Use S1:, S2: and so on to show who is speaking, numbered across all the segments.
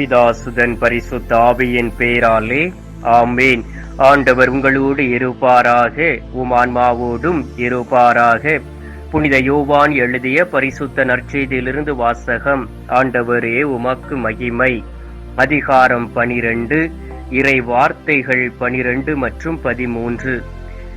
S1: பிதாசுதன் பரிசுத்த ஆவியின் பேராலே ஆமேன். ஆண்டவர் உங்களோடு இருப்பாராக உம் ஆன்மாவோடும் இருப்பாராக. புனித யோவான் எழுதிய பரிசுத்த நற்செய்தியிலிருந்து வாசகம் ஆண்டவரே உமக்கு மகிமை. அதிகாரம் பனிரெண்டு இறை வார்த்தைகள் பனிரெண்டு மற்றும் பதிமூன்று.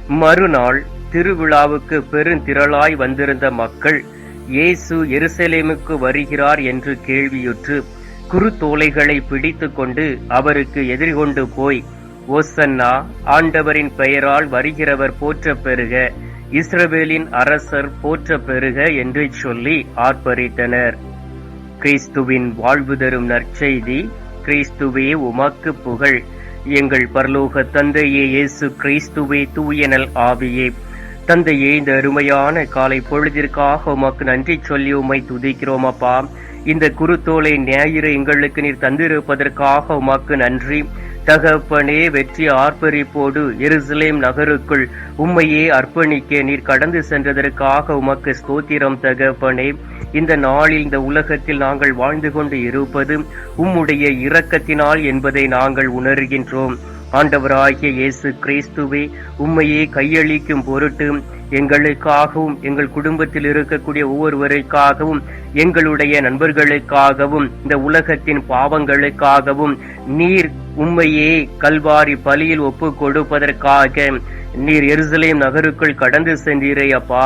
S1: மறுநாள் திருவிழாவுக்கு பெருந்திரளாய் வந்திருந்த மக்கள் இயேசு எருசலேமுக்கு வருகிறார் என்று கேள்வியுற்று குறுத்தோலைகளை பிடித்து கொண்டு அவருக்கு எதிர்கொண்டு போய் ஓசன்னா ஆண்டவரின் பெயரால் வருகிறவர் போற்ற பெறுக இஸ்ரவேலின் அரசர் போற்ற பெறுக என்று சொல்லி ஆர்ப்பரித்தனர். கிறிஸ்துவின் வாழ்வு தரும் நற்செய்தி கிறிஸ்துவே உமக்கு புகழ். எங்கள் பரலோக தந்தையே இயேசு கிறிஸ்துவே தூயனல் ஆவியே. தந்தையே இந்த அருமையான காலை பொழுதிற்காக உமக்கு நன்றி சொல்லி உமை துதிக்கிறோம் அப்பா. இந்த குருத்தோலை ஞாயிறு எங்களுக்கு நீர் தந்திருப்பதற்காக உமக்கு நன்றி. தகப்பனே வெற்றி ஆர்ப்பரிப்போடு எருசலேம் நகருக்குள் உம்மையே அர்ப்பணிக்க நீர் கடந்து சென்றதற்காக உமக்கு ஸ்தோத்திரம் தகப்பனே. இந்த நாளில் இந்த உலகத்தில் நாங்கள் வாழ்ந்து கொண்டு இருப்பது உம்முடைய இரக்கத்தினால் என்பதை நாங்கள் உணர்கின்றோம். ஆண்டவராகிய இயேசு கிறிஸ்துவே உம்மையே கையளிக்கும் பொருட்டு எங்களுக்காகவும் எங்கள் குடும்பத்தில் இருக்கக்கூடிய ஒவ்வொருவருக்காகவும் எங்களுடைய நண்பர்களுக்காகவும் இந்த உலகத்தின் பாவங்களுக்காகவும் நீர் உண்மையே கல்வாரி பலியில் ஒப்பு கொடுப்பதற்காக நீர் எருசலேம் நகருக்குள் கடந்து சென்றீரே அப்பா.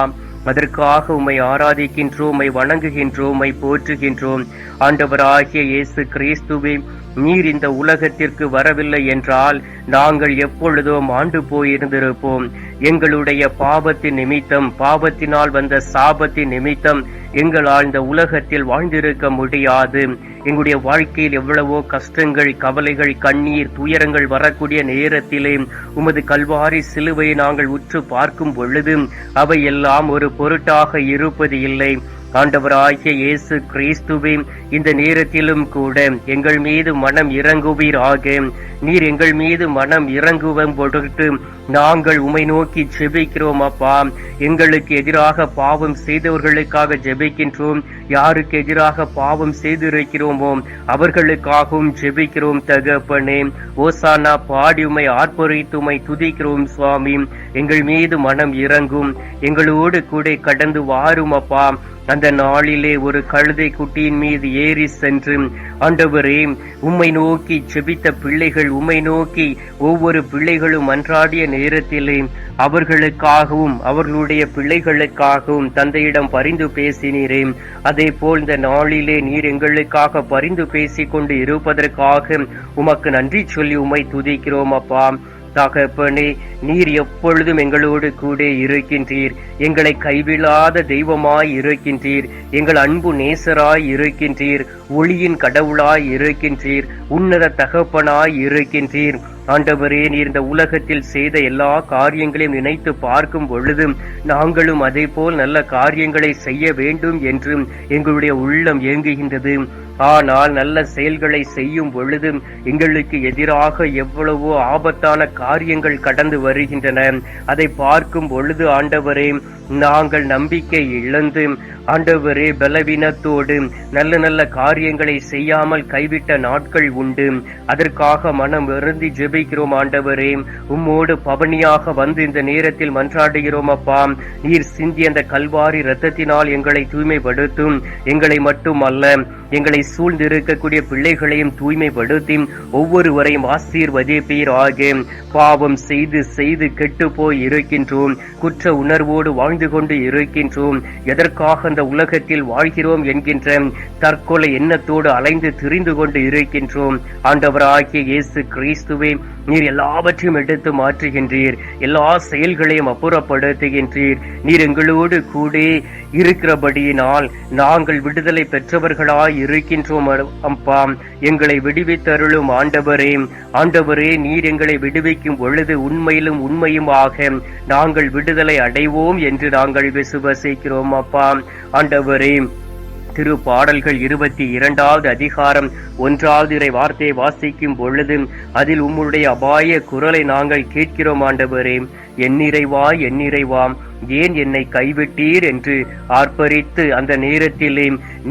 S1: அதற்காக உம்மை ஆராதிக்கின்றோம் உம்மை வணங்குகின்றோம் உம்மை போற்றுகின்றோம். ஆண்டவராகிய இயேசு கிறிஸ்துவே நீர் இந்த உலகத்திற்கு வரவில்லை என்றால் நாங்கள் எப்பொழுதோ மாண்டு போயிருந்திருப்போம். எங்களுடைய பாவத்தின் நிமித்தம் பாவத்தினால் வந்த சாபத்தின் நிமித்தம் எங்களால் இந்த உலகத்தில் வாழ்ந்திருக்க முடியாது. எங்களுடைய வாழ்க்கையில் எவ்வளவோ கஷ்டங்கள் கவலைகள் கண்ணீர் துயரங்கள் வரக்கூடிய நேரத்திலே உமது கல்வாரி சிலுவையை நாங்கள் உற்று பார்க்கும் பொழுது அவை எல்லாம் ஒரு பொருட்டாக இருப்பது இல்லை. ஆண்டவராகிய இயேசு கிறிஸ்துவே இந்த நேரத்திலும் கூட எங்கள் மீது மனம் இறங்குவீராக. நீர் எங்கள் மீது மனம் இறங்குவம் பொருட்டு நாங்கள் உமை நோக்கி ஜெபிக்கிறோம் அப்பா. எங்களுக்கு எதிராக பாவம் செய்தவர்களுக்காக ஜெபிக்கின்றோம். யாருக்கு எதிராக பாவம் செய்திருக்கிறோமோ அவர்களுக்காகவும் ஜெபிக்கிறோம் தகப்பனே. ஓசானா பாடி உமை ஆர்ப்பரித்து உமை துதிக்கிறோம் சுவாமி. எங்கள் மீது மனம் இறங்கும். எங்களோடு கூட கடந்து வாரும் அப்பா. அந்த நாளிலே ஒரு கழுதை குட்டியின் மீது ஏறி சென்று ஆண்டவரே உம்மை நோக்கி செபித்த பிள்ளைகள் உம்மை நோக்கி ஒவ்வொரு பிள்ளைகளும் அன்றாடிய நேரத்திலே அவர்களுக்காகவும் அவர்களுடைய பிள்ளைகளுக்காகவும் தந்தையிடம் பரிந்து பேசினீரே. அதே போல் இந்த நாளிலே நீர் எங்களுக்காக பரிந்து பேசிக்கொண்டு இருப்பதற்காக உமக்கு நன்றி சொல்லி உம்மை துதிக்கிறோம் அப்பா. தகப்பனே நீர் எப்பொழுதும் எங்களோடு கூட இருக்கின்றீர். எங்களை கைவிடாத தெய்வமாய் இருக்கின்றீர். எங்கள் அன்பு நேசராய் இருக்கின்றீர். ஒளியின் கடவுளாய் இருக்கின்றீர். உன்னத தகப்பனாய் இருக்கின்றீர். ஆண்டவரே நீர் இந்த உலகத்தில் செய்த எல்லா காரியங்களையும் நினைத்து பார்க்கும் பொழுதும் நாங்களும் அதே போல் நல்ல காரியங்களை செய்ய வேண்டும் என்றும் எங்களுடைய உள்ளம் இயங்குகின்றது ஆனால் நல்ல செயல்களை செய்யும் பொழுதும் எங்களுக்கு எதிராக எவ்வளவோ ஆபத்தான காரியங்கள் கடந்து வருகின்றன. அதை பார்க்கும் பொழுது ஆண்டவரே நாங்கள் நம்பிக்கை இழந்து ஆண்டவரே பலவீனத்தோடு நல்ல நல்ல காரியங்களை செய்யாமல் கைவிட்ட நாட்கள் உண்டு. அதற்காக மனம் வருந்தி ஜெபிக்கிறோம் ஆண்டவரே. உம்மோடு பவனியாக வந்து இந்த நேரத்தில் மன்றாடுகிறோம் அப்பா. நீர் சிந்தி அந்த கல்வாரி ரத்தத்தினால் எங்களை தூய்மைப்படுத்தும். எங்களை மட்டும் அல்ல எங்களை சூழ்ந்திருக்கக்கூடிய பிள்ளைகளையும் தூய்மைப்படுத்தி ஒவ்வொருவரையும் ஆசீர்வதிப்பீராக. பாவம் செய்து செய்து கெட்டு போய் இருக்கின்றோம். குற்ற உணர்வோடு வாழ்ந்து கொண்டு இருக்கின்றோம். எதற்காக அந்த உலகத்தில் வாழ்கிறோம் என்கின்ற தற்கொலை எண்ணத்தோடு அலைந்து திரிந்து கொண்டு இருக்கின்றோம். ஆண்டவராகிய இயேசு கிறிஸ்துவே நீர் எல்லாவற்றையும் எடுத்து மாற்றுகின்றீர். எல்லா செயல்களையும் அப்புறப்படுத்துகின்றீர். நீர் எங்களோடு கூட இருக்கிறபடியினால் நாங்கள் விடுதலை பெற்றவர்களாய் இருக்கின்றோம் அப்பா. எங்களை விடுவித்தருளும் ஆண்டவரே. ஆண்டவரே நீர் எங்களை விடுவிக்கும் பொழுது உண்மையிலும் உண்மையுமாக நாங்கள் விடுதலை அடைவோம் என்று நாங்கள் விசுவசிக்கிறோம் அப்பா. ஆண்டவரே திரு பாடல்கள் இருபத்தி இரண்டாவது அதிகாரம் ஒன்றாவது இறை வார்த்தையை வாசிக்கும் பொழுது அதில் உம்முடைய அபாய குரலை நாங்கள் கேட்கிறோம் ஆண்டவரே. என்னிறைவா என்னிறைவாம் ஏன் என்னை கைவிட்டீர் என்று ஆர்ப்பரித்து அந்த நேரத்திலே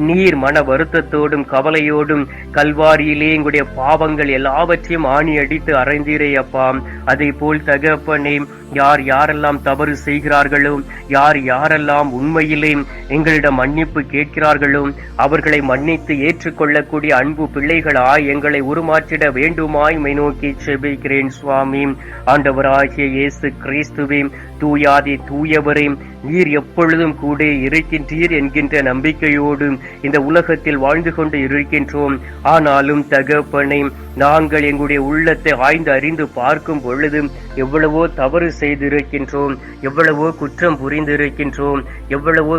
S1: நீர் மன வருத்தத்தோடும் கவலையோடும் கல்வாரியிலே எங்களுடைய பாவங்கள் எல்லாவற்றையும் ஆணி அடித்து அறைந்தீரே அப்பா. அதே போல் தகப்பனே யார் யாரெல்லாம் தவறு செய்கிறார்களோ யார் யாரெல்லாம் உண்மையிலே எங்களிடம் மன்னிப்பு கேட்கிறார்களோ அவர்களை மன்னித்து ஏற்றுக்கொள்ளக்கூடிய அன்பு பிள்ளைகளாய் எங்களை உருமாற்றிட வேண்டுமாய் மை நோக்கி செபிக்கிறேன் சுவாமி. ஆண்டவராகிய இயேசு கிறிஸ்துவே தூயாதி தூயவரே நீர் எப்பொழுதும் கூட இருக்கின்றீர் என்கின்ற நம்பிக்கையோடு இந்த உலகத்தில் வாழ்ந்து கொண்டு இருக்கின்றோம். ஆனாலும் தகப்பனை நாங்கள் எங்களுடைய உள்ளத்தை ஆய்ந்து அறிந்து பார்க்கும் பொழுது எவ்வளவோ தவறு செய்திருக்கின்றோம் எவ்வளவோ குற்றம் புரிந்திருக்கின்றோம் எவ்வளவோ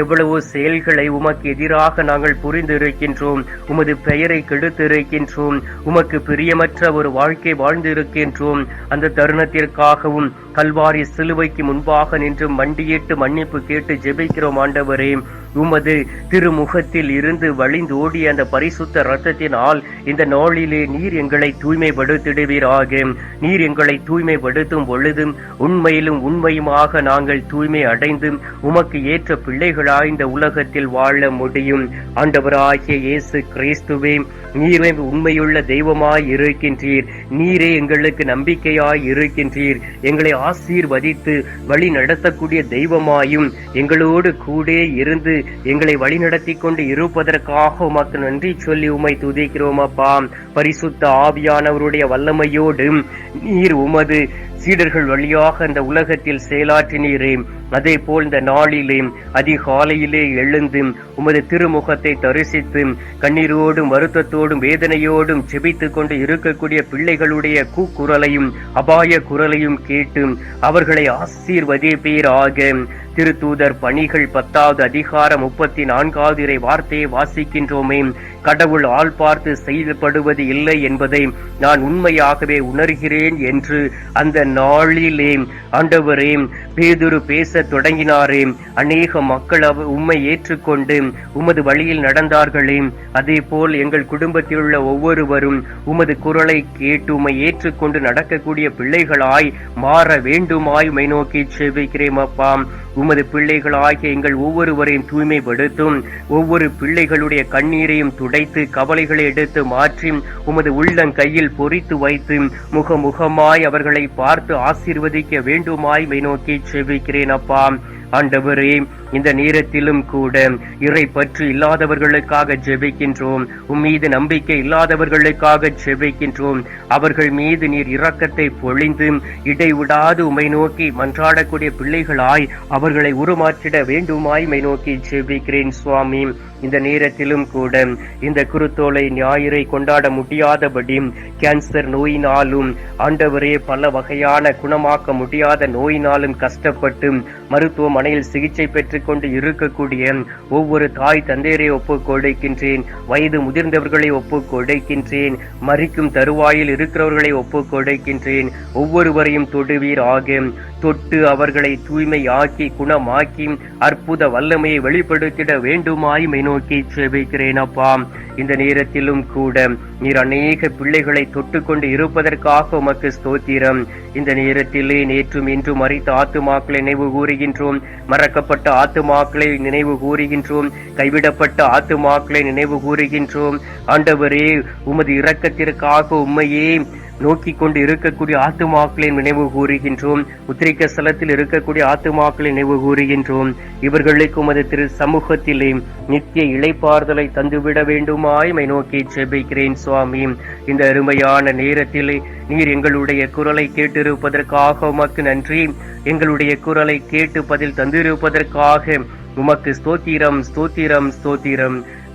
S1: எவ்வளவோ செயல்களை உமக்கு எதிராக நாங்கள் புரிந்திருக்கின்றோம் உமது பெயரை கெடுத்திருக்கின்றோம் உமக்கு பிரியமற்ற ஒரு வாழ்க்கை வாழ்ந்திருக்கின்றோம். அந்த தருணத்திற்காகவும் கல்வாரி சிலுவைக்கு முன்பாக நின்று மண்டியிட்டு மன்னிப்பு கேட்டு ஜெபிக்கிறோம் ஆண்டவரே. உமது திருமுகத்தில் இருந்து வழிந்தோடிய அந்த பரிசுத்த ரத்தத்தினால் இந்த நாளிலே நீர் எங்களை தூய்மைப்படுத்திடுவீராக. நீர் எங்களை தூய்மைப்படுத்தும் பொழுதும் உண்மையிலும் உண்மையுமாக நாங்கள் தூய்மை அடைந்து உமக்கு ஏற்ற பிள்ளைகளாய் இந்த உலகத்தில் வாழ முடியும். ஆண்டவராகிய இயேசு கிறிஸ்துவே நீரே உண்மையுள்ள தெய்வமாய் இருக்கின்றீர். நீரே எங்களுக்கு நம்பிக்கையாய் இருக்கின்றீர். எங்களை ஆசீர்வதித்து வழி நடத்தக்கூடிய தெய்வமாயும் எங்களோடு கூட இருந்து எங்களை வழிநடத்தி கொண்டு இருப்பதற்காக உமக்கு நன்றி சொல்லி உமை துதிக்கிறோம் அப்பா. பரிசுத்த ஆவியானவருடைய வல்லமையோடு நீர் உமது சீடர்கள் வழியாக இந்த உலகத்தில் செயலாற்றினீரே அதே போல் இந்த நாளிலே அதிகாலையிலே எழுந்து உமது திருமுகத்தை தரிசித்து கண்ணீரோடும் வருத்தத்தோடும் வேதனையோடும் செபித்துக் கொண்டு இருக்கக்கூடிய பிள்ளைகளுடைய கூக்குரலையும் அபாய குரலையும் கேட்டு அவர்களை ஆசீர்வதிப்பீராக. திருத்தூதர் பணிகள் பத்தாவது அதிகாரம் முப்பத்தி நான்காவது இறை வார்த்தையை வாசிக்கின்றோமே. கடவுள் ஆள் பார்த்து செயல்படுவது இல்லை என்பதை நான் உண்மையாகவே உணர்கிறேன் என்று அந்த நாளிலே ஆண்டவரே பேதுரு பேச தொடங்கினாரே. அநேக மக்கள் அவ உம்மை ஏற்றுக்கொண்டு உமது வழியில் நடந்தார்களே. அதே போல் எங்கள் குடும்பத்தில் உள்ள ஒவ்வொருவரும் உமது குரலை கேட்டு உமை ஏற்றுக்கொண்டு நடக்கக்கூடிய பிள்ளைகளாய் மாற வேண்டுமாய் உமை நோக்கி செவிக்கிறேன் அப்பா. உமது பிள்ளைகளாகிய எங்கள் ஒவ்வொருவரையும் தூய்மைப்படுத்தும். ஒவ்வொரு பிள்ளைகளுடைய கண்ணீரையும் துடைத்து கவலைகளை எடுத்து மாற்றி உமது உள்ளங்கையில் பொறித்து வைத்து முகமுகமாய் அவர்களை பார்த்து ஆசீர்வதிக்க வேண்டுமாய் மை நோக்கி செவிக்கிறேன் அப்பா. ஆண்டவரே இந்த நேரத்திலும் கூட இறை பற்று இல்லாதவர்களுக்காக ஜெபிக்கின்றோம். உம் மீது நம்பிக்கை இல்லாதவர்களுக்காக ஜெபிக்கின்றோம். அவர்கள் மீது நீர் இரக்கத்தை பொழிந்து இடைவிடாது உமை நோக்கி மன்றாடக்கூடிய பிள்ளைகளாய் அவர்களை உருமாற்றிட வேண்டுமாய் மை நோக்கி ஜெபிக்கிறேன் சுவாமி. இந்த நேரத்திலும் கூட இந்த குருத்தோலை ஞாயிறை கொண்டாட முடியாதபடி கேன்சர் நோயினாலும் ஆண்டவரே பல வகையான குணமாக்க முடியாத நோயினாலும் கஷ்டப்பட்டு மருத்துவமனையில் சிகிச்சை பெற்று கொண்டு இருக்கக்கூடிய ஒவ்வொரு தாய் தந்தையரை ஒப்புக் கொடுக்கின்றேன். வயது முதிர்ந்தவர்களை ஒப்புக் கொடுக்கின்றேன். மறிக்கும் தருவாயில் இருக்கிறவர்களை ஒப்புக் கொடுக்கின்றேன். ஒவ்வொருவரையும் தொடுவீர் ஆகும் தொட்டு அவர்களை தூய்மையாக்கி குணமாக்கி அற்புத வல்லமையை வெளிப்படுத்திட வேண்டுமாய் மை நோக்கி செபிக்கிறேன் அப்பா. இந்த நேரத்திலும் கூட நீர் அநேக பிள்ளைகளை தொட்டுக்கொண்டு இருப்பதற்காக உமக்கு ஸ்தோத்திரம். இந்த நேரத்திலே நேற்றும் இன்றும் மறித்த ஆத்துமாக்களை நினைவு கூறுகின்றோம். மறக்கப்பட்ட ஆத்துமாக்களை நினைவு கூறுகின்றோம். கைவிடப்பட்ட ஆத்துமாக்களை நினைவு கூறுகின்றோம். ஆண்டவரே உமது இரக்கத்திற்காக உண்மையே நோக்கி கொண்டு இருக்கக்கூடிய ஆத்துமாக்களை நினைவு கூறுகின்றோம். உத்திரிக்க ஸ்தலத்தில் இருக்கக்கூடிய ஆத்துமாக்களை நினைவு கூறுகின்றோம். இவர்களுக்கு உமது திரு சமூகத்திலே நித்திய இழைப்பார்தலை தந்துவிட வேண்டுமாய் மை நோக்கி செபிக்கிறேன் சுவாமி. இந்த அருமையான நேரத்திலே நீர் எங்களுடைய குரலை கேட்டிருப்பதற்காக உமக்கு நன்றி. எங்களுடைய குரலை கேட்டு பதில் தந்திருப்பதற்காக உமக்கு ஸ்தோத்திரம் ஸ்தோத்திரம் ஸ்தோத்திரம்.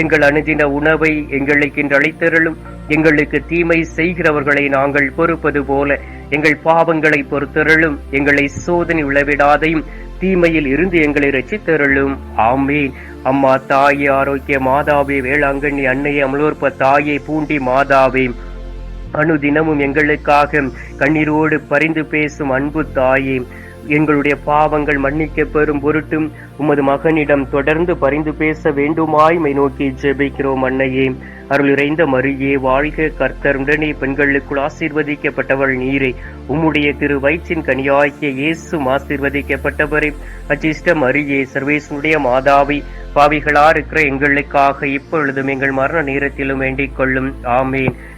S1: எங்கள் அணுதின உணவை எங்களுக்கு அளித்தருளும். எங்களுக்கு தீமை செய்கிறவர்களை நாங்கள் பொறுப்பது போல எங்கள் பாவங்களை பொறுத்தருளும். எங்களை சோதனை உளவிடாதையும் தீமையில் இருந்து எங்களை ரசித்தருளும் ஆமேன். அம்மா தாயே ஆரோக்கிய மாதாவே வேளாங்கண்ணி அன்னையே அமலோற்ப தாயே பூண்டி மாதாவே. அனுதினமும் எங்களுக்காக கண்ணீரோடு பரிந்து பேசும் அன்பு தாயே. எங்களுடைய பாவங்கள் மன்னிக்க பெறும் பொருட்டும் உமது மகனிடம் தொடர்ந்து பரிந்து பேச வேண்டுமாய் மை நோக்கி ஜெபிக்கிறோம் அன்னையே. அருள் இறைந்த மரியே வாழ்க கர்த்தர் உடனே பெண்களுக்குள் ஆசீர்வதிக்கப்பட்டவள் நீரே. உம்முடைய திரு வயிற்றின் கனியாகிய இயேசும் ஆசீர்வதிக்கப்பட்டவரே. அச்சிஷ்ட மருகே சர்வேசனுடைய மாதாவி பாவிகளா இருக்கிற எங்களுக்காக இப்பொழுதும் எங்கள் மரண நேரத்திலும் வேண்டிக் கொள்ளும். ஆமேன்.